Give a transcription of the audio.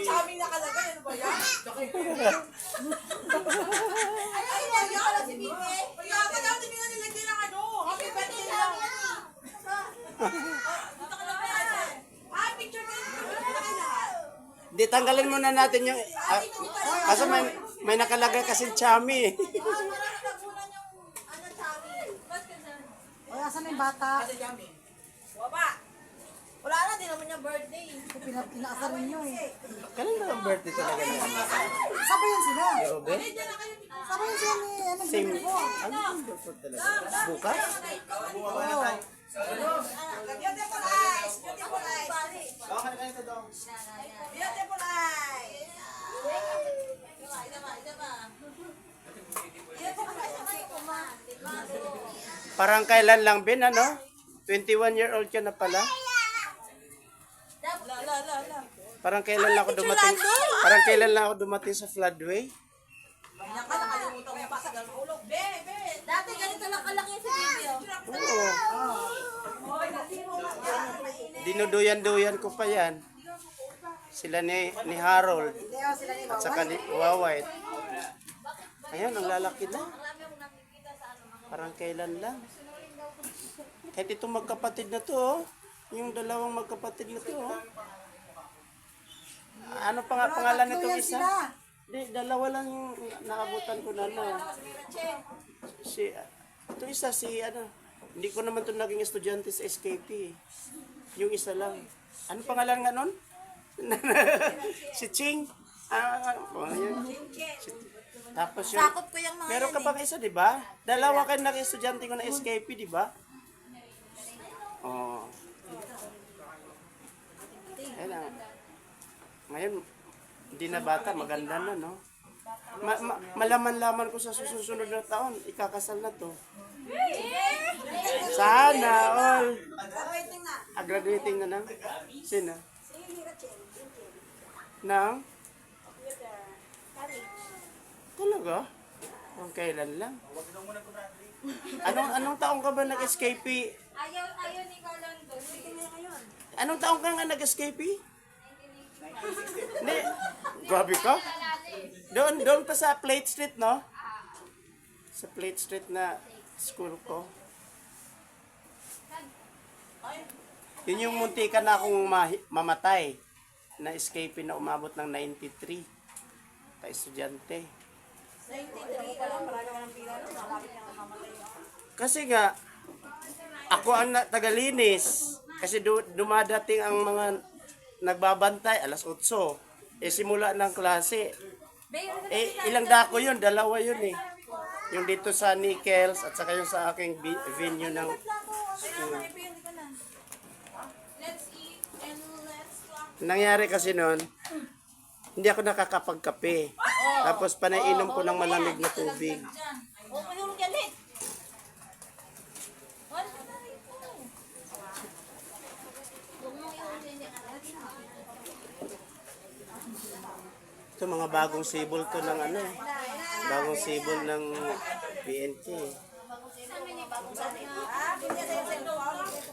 Chami nakalagay, ano ba yan? Ay, ay, ay, yan, si Bibi. Kaya ka daw, hindi na nilagay ng ano. Happy birthday lang. Dito ka na ba yan? Ah, picture na. Di tanggalin muna natin yung... ah, kaso may, may nakalagay kasi chami. O, asan na yung bata? Kasi Chami. Waba. Wala na, di naman niya birthday. Pina, pinaasaran ninyo eh. Kailan na ang birthday talaga niya? Sabayan sila. Na kayo. Sabayan sila ni, ano, Same. Bibi po. Ano yung birthday talaga? Bukas? Beautiful eyes. Beautiful eyes. Beautiful eyes. Parang kailan lang, Ben, ano? 21 year old ka na pala. La, la, la, la. Parang kailan lang ako dumating. Parang kailan lang ako dumating sa floodway. Yan ka, nakalimutan mo pa sa galulog. Be, be. Dati ganito lang kalaki sa video. Oo. Dinuduyan-duyan ko pa yan. Sila ni, ni Harold at saka ni Wawait. Ayan, ang lalaki na. Parang kailan lang. Kahit itong magkapatid na to, oh. Yung dalawang magkapatid na to. Oh. Ano pa nga pangalan nitong isa? Di, dalawa lang yung naabutan ko na no. Si, ito isa si ano, hindi ko naman to naging estudyante sa SKP. eh. Yung isa lang. Ano pangalan nga nun? si Ching. Ah, oh, yun. Si- Tapos yun. Sakop ko yung mga Meron ka bang isa, di ba? Dalawa kayo naging estudyante ko na SKP, di ba? Oo. Ayun lang. Ngayon, hindi na bata, maganda na, no? Ma- ma- malaman-laman ko sa susunod na taon, ikakasal na to. Sana all. Graduating na na. Sino? Nang? Talaga? Kung kailan lang? Anong anong taong ka ba nag-escape? Ayaw, ayaw ni Carlon doon. Anong taong ka nga nag-escape? Hindi. Grabe ka. Doon, doon pa sa Plate Street, no? Sa Plate Street na school ko. Yun yung muntika na akong mahi- mamatay. Na escape na umabot ng 93. Ka estudyante. Kasi nga, ako ang tagalinis. Kasi du- dumadating ang mga nagbabantay alas 8. Eh simula ng klase. Eh ilang dako yun, dalawa yun eh. Yung dito sa Nickels at saka yung sa aking vi- venue ng school. Nangyari kasi noon, hindi ako nakakapagkape. Tapos panainom ko ng malamig na tubig. Ito mga bagong sibol to ng ano eh. Bagong sibol ng ganyan na yung cellphone.